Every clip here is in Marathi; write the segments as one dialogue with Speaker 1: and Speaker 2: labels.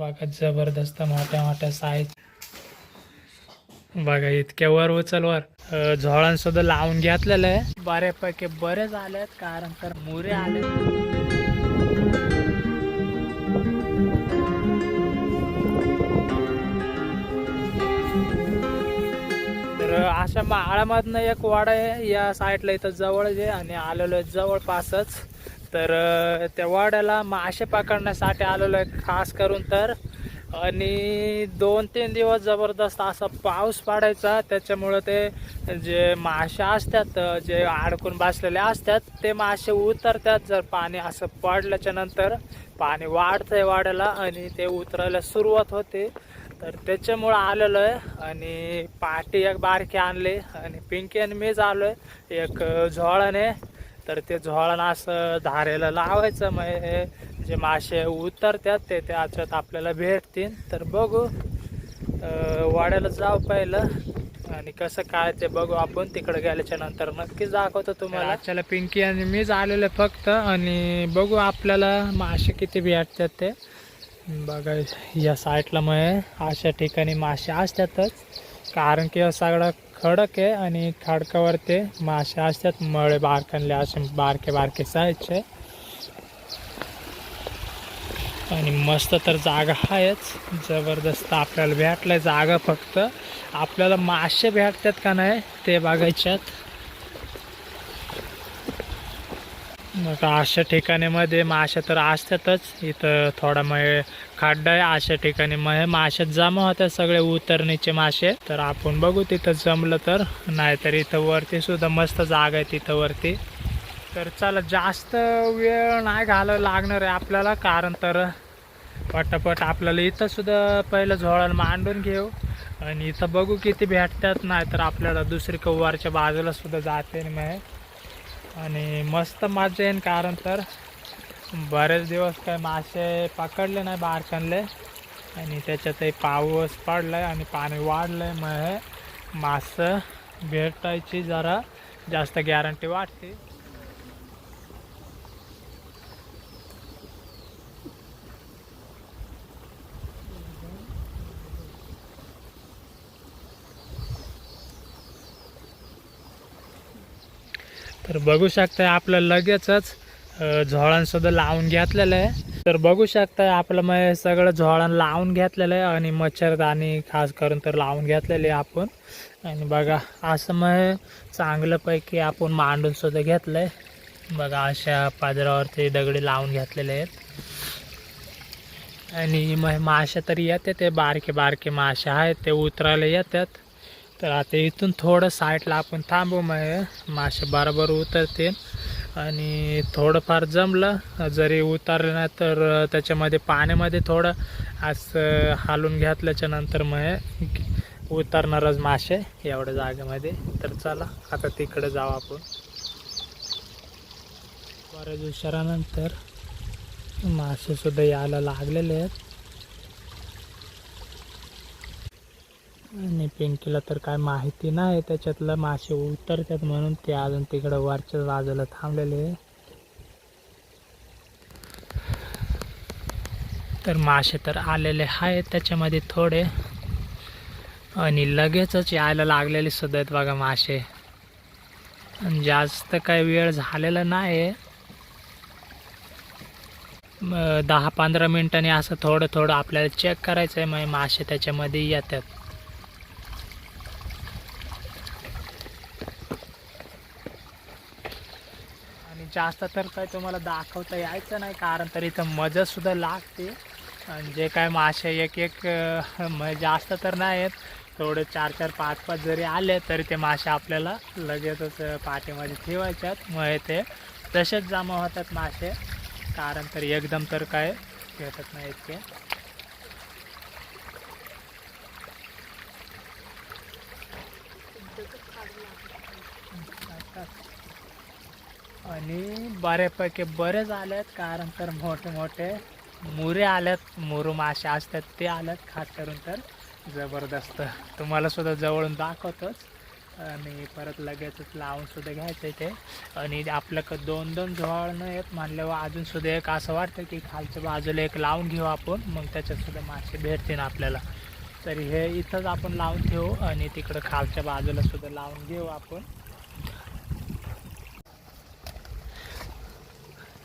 Speaker 1: बघा जबरदस्त मोठ्या मोठ्या साईज. बघा इतक्या वर उचल वर. झोळण सुद्धा लावून घेतलेलं आहे. बऱ्यापैकी बरेच आलेत कारण तर मुरे आले तर अशा माळामधनं एक वाडा आहे या साईडला इथं जवळच आहे आणि आलेलो आहे जवळपासच. तर त्या वाड्याला मासे पकडण्यासाठी आलेलो आहे खास करून तर. आणि दोन तीन दिवस जबरदस्त असा पाऊस पडायचा. त्याच्यामुळं ते जे मासे असतात जे अडकून बसलेले असतात ते मासे उतरतात जर पाणी असं पडल्याच्या नंतर. पाणी वाढतंय वाड्याला आणि ते उतरायला सुरुवात होते. तर त्याच्यामुळं आलेलो आहे आणि पाटी एक बारकी आणली आणि पिंकी आणि मीच आलो आहे एक झोळाने तर ते झोळण असं धारेला लावायचं मग हे जे मासे उतरतात ते त्याच्यात आपल्याला भेटतील. तर बघू वाड्याला जाऊ पहिलं. आणि कसं काय ते बघू आपण. तिकडे गेल्याच्यानंतर नक्कीच दाखवतो तुम्हाला. चला पिंकी आणि मीच आलेलो फक्त. आणि बघू आपल्याला मासे किती भेटतात ते. बघा या साईडला मग अशा ठिकाणी मासे असतातच. कारण की सगळा खडक आहे आणि खडकावर ते मासे असतात मळे बारकनले असे बारके बारके साईजचे आणि मस्त तर जागा आहेच. जबरदस्त आपल्याला भेटलं जागा फक्त. आपल्याला मासे भेटतात का नाही ते बघायच्यात. मग अशा ठिकाणीमध्ये मासे तर असतातच. इथं थोडा मग खड्डा आहे अशा ठिकाणी. मग हे मासे जमा होत्या सगळे उतरणीचे मासे तर आपण बघू तिथं जमलं तर. नाहीतर इथं वरती सुद्धा मस्त जागा आहे तिथं वरती. तर चला जास्त वेळ नाही घालावं लागणार आहे आपल्याला कारण तर पटापट आपल्याला इथं सुद्धा पहिलं झोळाला मांडून घेऊ. आणि इथं बघू किती भेटतात नाही तर आपल्याला दुसरी कव्वारच्या बाजूला सुद्धा जाते मग आणि मस्त मजा येईन कारण तर बरेच दिवस काय मासे पकडले नाही बारकणले आणि त्याच्यातही पाऊस पडलाय आणि पाणी वाढलंय मग हे मासं भेटायची जरा जास्त गॅरंटी वाटते तर बघू शकताय आपलं लगेचच झोळांसुद्धा लावून घेतलेलं आहे. तर बघू शकताय आपलं मग सगळं झोळण लावून घेतलेलं आहे आणि मच्छरदाणी खास करून तर लावून घेतलेले आहे आपण. आणि बघा असं मग चांगल्यापैकी आपण मांडूनसुद्धा घेतलं आहे बघा अशा पाजरावरती दगडी लावून घेतलेले आहेत. आणि मग मासे तरी येते ते बारके बारके मासे आहेत ते उतरायला येतात. तर आता इथून थोडं साईडला आपण थांबू मग मासे बरोबर उतरतील. आणि थोडंफार जमलं. जरी उतरलं नाही तर त्याच्यामध्ये पाण्यामध्ये थोडं असं हालून घातल्याच्या नंतर मग उतरणारच मासे एवढ्या जागेमध्ये. तर चला आता तिकडे जाऊ आपण. बऱ्याच उशिरानंतर मासेसुद्धा यायला लागलेले आहेत. आणि पिंकीला तर काय माहिती नाही. त्याच्यातलं मासे उतरतात म्हणून ते अजून तिकडं वरच्या बाजूला थांबलेले तर मासे तर आलेले आहेत त्याच्यामध्ये थोडे. आणि लगेचच यायला लागलेले सुद्धा आहेत बघा मासे. आणि जास्त काही वेळ झालेला नाही दहा पंधरा मिनिटांनी असं थोडं थोडं आपल्याला चेक करायचं आहे मग मासे त्याच्यामध्ये येतात. जास्त तर काय तुम्हाला दाखवता यायचं नाही कारण तर इथं मजा सुद्धा लागते. आणि जे काय मासे एक एक म जास्त तर नाही आहेत थोडे चार चार पाच पाच जरी आले तरी ते मासे आपल्याला लगेचच पाठीमध्ये ठेवायच्यात. मग ते तसेच जमा होतात मासे. कारण तर एकदम तर काय भेटत नाही इतके. आणि बऱ्यापैकी बरेच आलेत कारण तर मोठे मोठे मुरे आल्यात मुरू मासे असतात ते आल्यात खास करून तर. जबरदस्त. तुम्हाला सुद्धा जवळून दाखवतोच. आणि परत लगेचच लावून सुद्धा घ्यायचं इथे. आणि आपल्याकडं दोन दोन न येत म्हणल्यावर अजून सुद्धा एक असं वाटतं की खालच्या बाजूला एक लावून घेऊ आपण मग त्याच्यात सुद्धा मासे भेटतील आपल्याला. तर हे इथंच आपण लावून ठेवू आणि तिकडं खालच्या बाजूला सुद्धा लावून घेऊ आपण.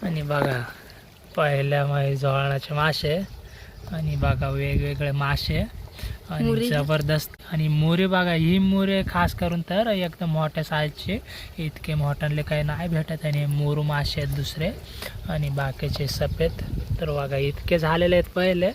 Speaker 1: आणि बघा पहिल्या मध्ये जवळणाचे मासे. आणि बघा वेगवेगळे मासे. आणि. जबरदस्त. आणि मोरे बघा ही मोरे खास करून तर एकदम मोठ्या साईजचे इतके मोठ्याले काही नाही भेटत आणि मोरू मासे आहेत दुसरे. आणि बाकीचे सफेद. तर बघा इतके झालेले आहेत पहिले.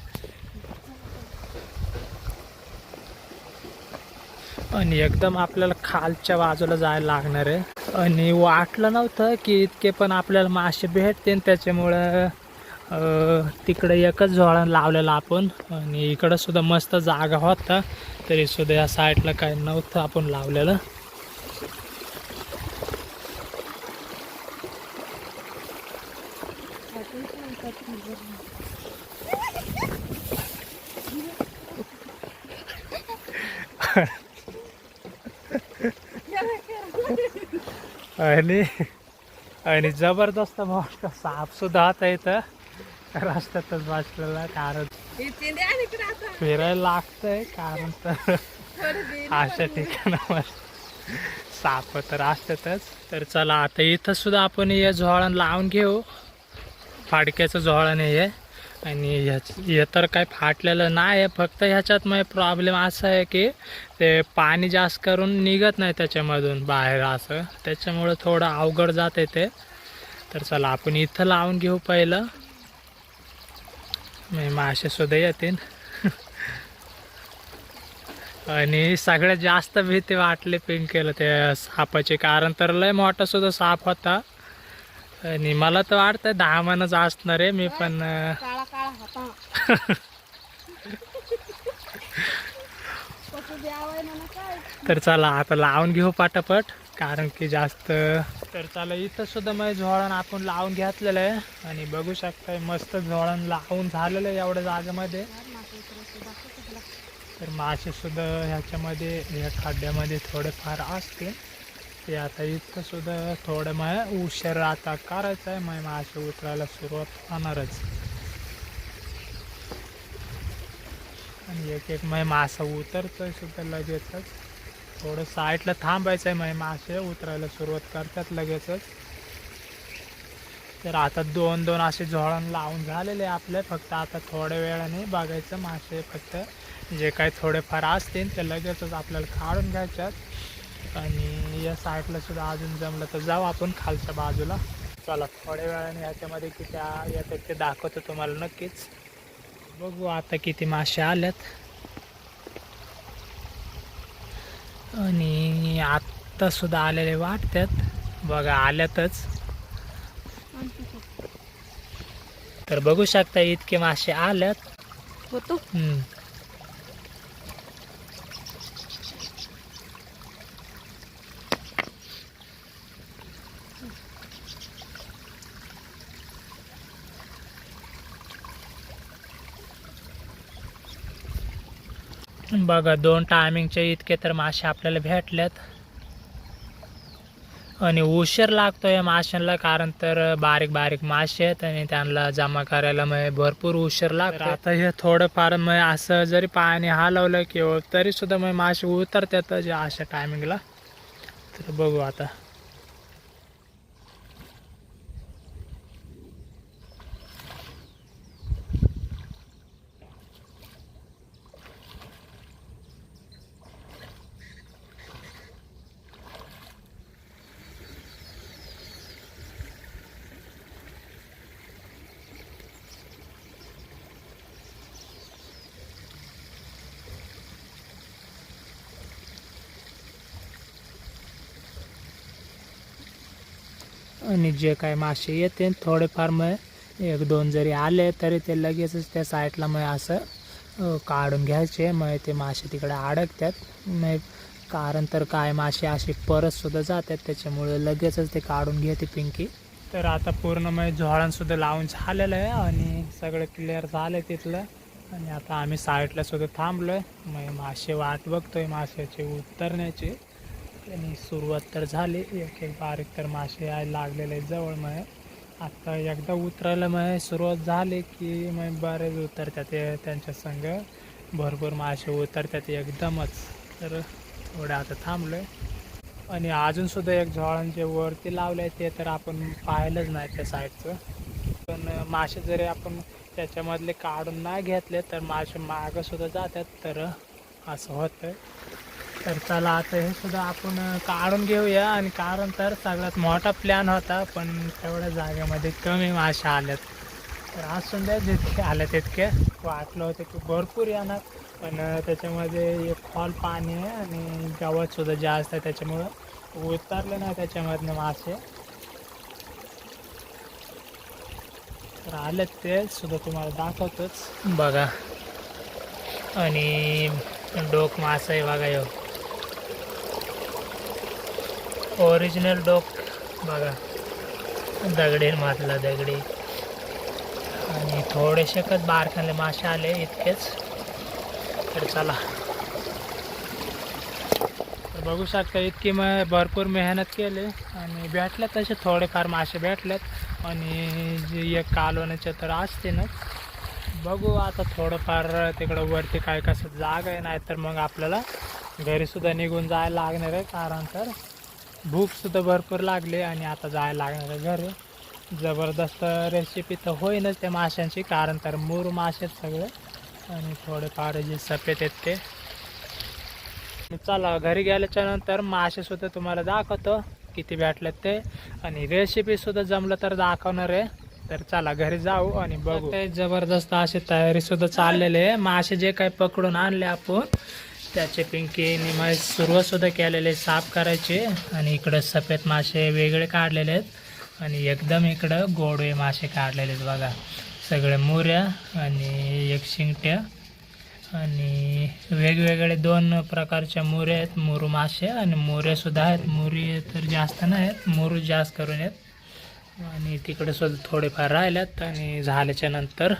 Speaker 1: आणि एकदम आपल्याला खालच्या बाजूला जायला लागणार आहे. आणि वाटलं नव्हतं की इतके पण आपल्याला मासे भेटते त्याच्यामुळं तिकडं एकच झोळा लावलेलं आपण. आणि इकडं सुद्धा मस्त जागा होता तरी सुद्धा या साईडला काही नव्हतं आपण लावलेलं. आणि आणि जबरदस्त मोठा साप सुद्धा होता इथं रस्त्यातच बसलेला कारण फिरायला लागतंय कारण तर अशा ठिकाणावर साप तर असतातच. तर चला आता इथं सुद्धा आपण हे झोळण लावून घेऊ. फाडक्याचं झोळण हे. आणि ह्याच हे तर काही फाटलेलं नाही आहे फक्त ह्याच्यात मग प्रॉब्लेम असा आहे की ते पाणी जास्त करून निघत नाही त्याच्यामधून बाहेर असं. त्याच्यामुळं थोडं अवघड जात आहे ते. तर चला आपण इथं लावून घेऊ पहिलं. मी मासेसुद्धा येतील. आणि सगळ्यात जास्त भीती वाटली पिंकेला त्या सापाचे कारण तर लय मोठासुद्धा साप होता. आणि मला तर वाटतं दहा मनच असणार आहे मी पण अं,
Speaker 2: काळा काळा होता कसं द्यावं ना काय
Speaker 1: तर चला आता लावून घेऊ पाटापट कारण की जास्त तर चला इथं सुद्धा मग झोळण आपण लावून घेतलेलं आहे. आणि बघू शकताय मस्त झोळण लावून झालेलं आहे एवढ्या जागेमध्ये. तर मासे सुद्धा ह्याच्यामध्ये ह्या खड्ड्यामध्ये थोडेफार असतील ते आता इथं सुद्धा थोडं मग उशीर आता करायचं आहे मग मासे उतरायला सुरुवात होणारच. आणि एक एक मग मासा उतरतोय सुद्धा लगेचच. थोडं साईडला थांबायचं आहे मग मासे उतरायला सुरुवात करतात लगेचच. तर आता दोन दोन असे झोळण लावून झालेले आपले फक्त आता थोड्या वेळाने बघायचं मासे फक्त. जे काही थोडेफार असतील ते लगेचच आपल्याला काढून घ्यायच्यात. आणि या साईडला सुद्धा अजून जमलं तर जाऊ आपण खालच्या बाजूला. चला थोड्या वेळाने ह्याच्यामध्ये किती आ- येतात ते दाखवतो तुम्हाला नक्कीच. बघू आता किती मासे आल्यात. आणि आत्ता सुद्धा आलेले वाटतात. बघा आल्यातच. तर बघू शकता इतके मासे आल्यात. बघा दोन टायमिंगचे इतके तर मासे आपल्याला भेटल्यात. आणि उशीर लागतो या माशांना कारण तर बारीक बारीक मासे आहेत आणि त्यांना जमा करायला मग भरपूर उशीर लागतो आता हे थोडंफार मग असं जरी पाणी हलवलं किंवा तरी सुद्धा मग मासे उतरतात जे अशा टायमिंगला तर बघू आता. आणि जे काय मासे येते थोडेफार मग एक दोन जरी आले तरी ते लगेचच त्या साईडला मग असं काढून घ्यायचे. मग ते मासे तिकडे अडकतात. मग कारण तर काय मासे असे परतसुद्धा जातात त्याच्यामुळे लगेचच ते काढून घेते पिंकी. तर आता पूर्ण मग झोळणसुद्धा लावून झालेलं आहे आणि सगळं क्लिअर झालं तिथलं. आणि आता आम्ही साईडला सुद्धा थांबलो आहे मग मासे वाट बघतोय माशाचे उतरण्याची. आणि सुरुवात तर झाली. एक एक बारीक तर मासे यायला लागलेले आहेत जवळ मग आत्ता एकदा उतरायला मग सुरुवात झाली की मग बरेच उतरतात त्यांच्या संग. भरपूर मासे उतरतात एकदमच. तर थोडं आता थांबलो आहे आणि अजूनसुद्धा एक झोळांचे वरती लावले ते तर आपण पाहिलंच नाही त्या साईडचं. पण मासे जरी आपण त्याच्यामधले काढून नाही घेतले तर मासे मागं सुद्धा जातात. तर असं होतं तर चला आता हे सुद्धा आपण काढून घेऊया. आणि कारण तर सगळ्यात मोठा प्लॅन होता पण तेवढ्या जागेमध्ये कमी मासे आल्यात तर आज सुद्धा जितके आले तितके. वाटलं होतं की भरपूर येणार पण त्याच्यामध्ये एक हॉल पाणी आहे आणि गवतसुद्धा जास्त आहे त्याच्यामुळं उतरले नाही त्याच्यामधनं मासे. तर आलेत ते सुद्धा तुम्हाला दाखवतोच. बघा. आणि डोक मासा आहे बघा येऊ ओरिजिनल डोक. बघा. दगडी मातला दगडी. आणि थोडेसेकच बारखाले मासे आले इतकेच. तर चला. तर बघू शकता इतकी मग भरपूर मेहनत केली. आणि भेटल्यात तसे थोडेफार मासे भेटलेत आणि जे एक कालवण्याचे तर असतीनच बघू आता थोडंफार तिकडं वरती काय कसं जागा आहे नाही तर मग आपल्याला घरीसुद्धा निघून जायला लागणार आहे कारण तर भूकसुद्धा भरपूर लागली आणि आता जायला लागणार घर घरी. जबरदस्त रेसिपी तर होईनच त्या माशांची कारण तर मूर मासे आहेत सगळे. आणि थोडेफार जे सफेद आहेत ते. चला घरी गेल्याच्यानंतर मासे सुद्धा तुम्हाला दाखवतो किती भेटलेत ते. आणि रेसिपी सुद्धा जमलं तर दाखवणार आहे. तर चला घरी जाऊ आणि बघू. ते जबरदस्त अशी तयारी सुद्धा चाललेली आहे. मासे जे काही पकडून आणले आपण त्याचे पिंकी निमाय सुरुवात सुद्धा केलेले साफ करायचे. आणि इकडं सफेद मासे वेगळे काढलेले आहेत. आणि एकदम इकडं गोडवे मासे काढलेले आहेत बघा. सगळे मोऱ्या आणि एक शिंगट्या. आणि वेगवेगळे दोन प्रकारच्या मोऱ्या आहेत मुरू मासे. आणि मोऱ्यासुद्धा आहेत. मुरी तर जास्त नाही आहेत मुरू जास्त करून आहेत. आणि तिकडे सुद्धा थोडेफार राहिल्यात आणि झाल्याच्यानंतर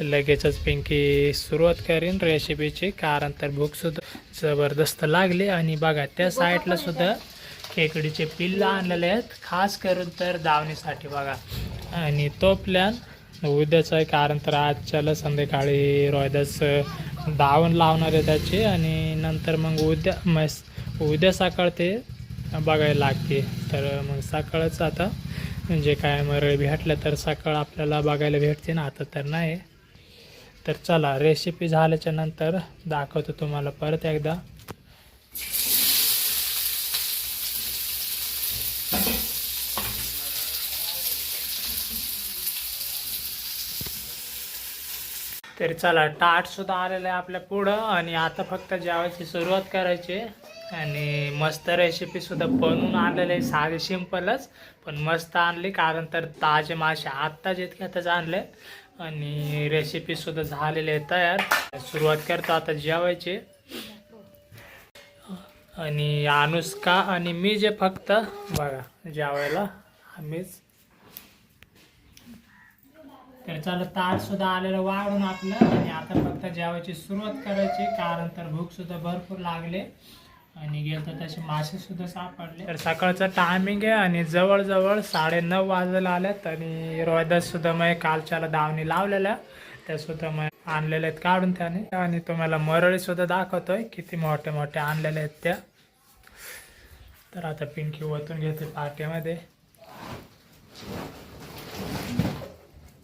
Speaker 1: लगेचच पिंकी सुरुवात करीन रेसिपीची कारण तर भूकसुद्धा जबरदस्त लागली. आणि बघा त्या साईडला सुद्धा खेकडीचे पिल्ल आणलेले आहेत. खास करून तर दावणीसाठी बघा. आणि तो प्लॅन उद्याचा आहे. कारण तर आजच्याला संध्याकाळी रोहिदास दावण लावणार आहे त्याची. आणि नंतर मग उद्या मस उद्या सकाळ ते बघायला लागते. तर मग सकाळच आता म्हणजे काय मरळ भेटलं तर सकाळ आपल्याला बघायला भेटते ना. आता तर नाही. तर चला रेसिपी झाल्याच्यानंतर दाखवतो तुम्हाला परत एकदा. तर चला टाटसुद्धा आलेलं आहे आपल्या पुढं आणि आता फक्त जेवायची सुरुवात करायची आहे. आणि मस्त रेसिपी सुद्धा बनवून आणलेली आहे. साधी सिंपलच पण मस्त आणली कारण तर ताजे मासे आत्ताच इतक्यातच आणले आणि रेसिपी सुद्धा झालेली आहे तयार. सुरुवात करतो आता जेवायचे. आणि अनुष्का आणि मी जे फक्त बघा जेवायला आम्हीच. तर चला तारसुद्धा आलेलं वाढून आपलं. आणि आता फक्त जेवायची सुरुवात करायची कारण तर भूक सुद्धा भरपूर लागले. आणि गेलतो तसे मासे सुद्धा सापडले. तर सकाळचा टायमिंग आहे आणि जवळजवळ साडे नऊ वाजायला आल्यात आणि रोहिदास सुद्धा मग कालच्याला दावणी लावलेल्या. त्या सुद्धा मग आणलेल्या आहेत काढून त्याने. आणि तुम्हाला मरळी सुद्धा दाखवतोय किती मोठे मोठे आणलेले आहेत त्या. तर आता पिंकी ओतून घेते पाट्यामध्ये.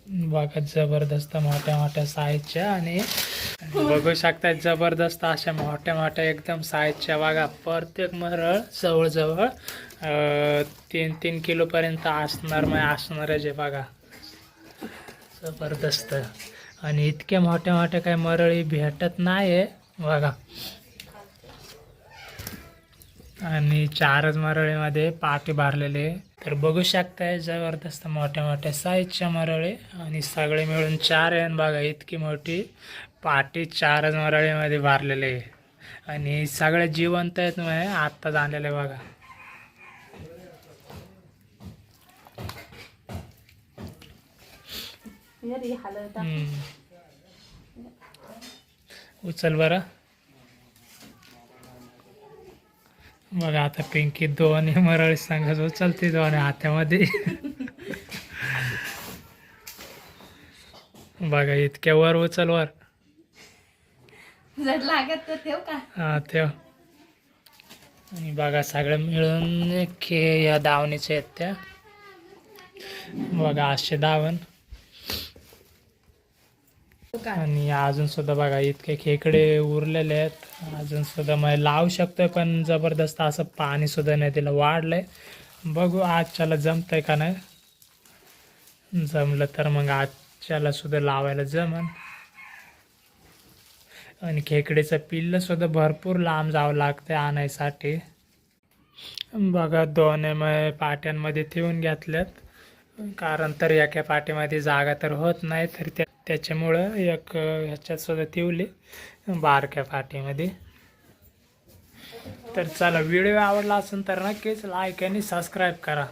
Speaker 1: बघा जबरदस्त मोठ्या मोठ्या साईजच्या आणि बघू शकता जबरदस्त अशा मोठ्या मोठ्या एकदम साईजच्या बघा प्रत्येक मरळ जवळजवळ तीन तीन किलोपर्यंत असणार मग असणार जे बघा. जबरदस्त. आणि इतके मोठ्या मोठ्या काही मरळी भेटत नाही आहे बघा. आणि चारच मरळीमध्ये पाठी भरलेले. तर बघू शकताय जबरदस्त मोठ्या मोठ्या साईजच्या मरळी. आणि सगळे मिळून चार आहे आणि बघा इतकी मोठी. पाठी चारच मरळीमध्ये भरलेले आहे आणि सगळे जिवंत आहेत मग आत्ताच आणलेले बघा. उचल बरं. बघा आता पिंकी दोन मरळी सांगत उचलते दोन हातामध्ये. बघा इतक्या वर उचल वर.
Speaker 2: जर लागत तर ठेव का?
Speaker 1: हा तेव्हा आणि बघा सगळं मिळून खे या दावणीच्या आहेत त्या. बघा असे दावण. आणि अजून सुद्धा बघा इतके खेकडे उरलेले आहेत. अजून सुद्धा मग लावू शकतोय पण जबरदस्त असं पाणी सुद्धा नाही तिला वाढलंय. बघू आजच्याला जमतंय का नाही? जमलं तर मग आजच्याला सुद्धा लावायला जमन. आणि खेकडीचं पिल्लंसुद्धा भरपूर लांब जावं लागतं आणायसाठी. बघा दोन पाट्यांमध्ये ठेवून घेतल्यात. कारण तर एका पाट्यामध्ये जागा तर होत नाही तर त्या त्याच्यामुळं एक ह्याच्यातसुद्धा ठेवली बारक्या पाट्यामध्ये. तर चला व्हिडिओ आवडला असेल तर नक्कीच लाईक आणि सबस्क्राईब करा.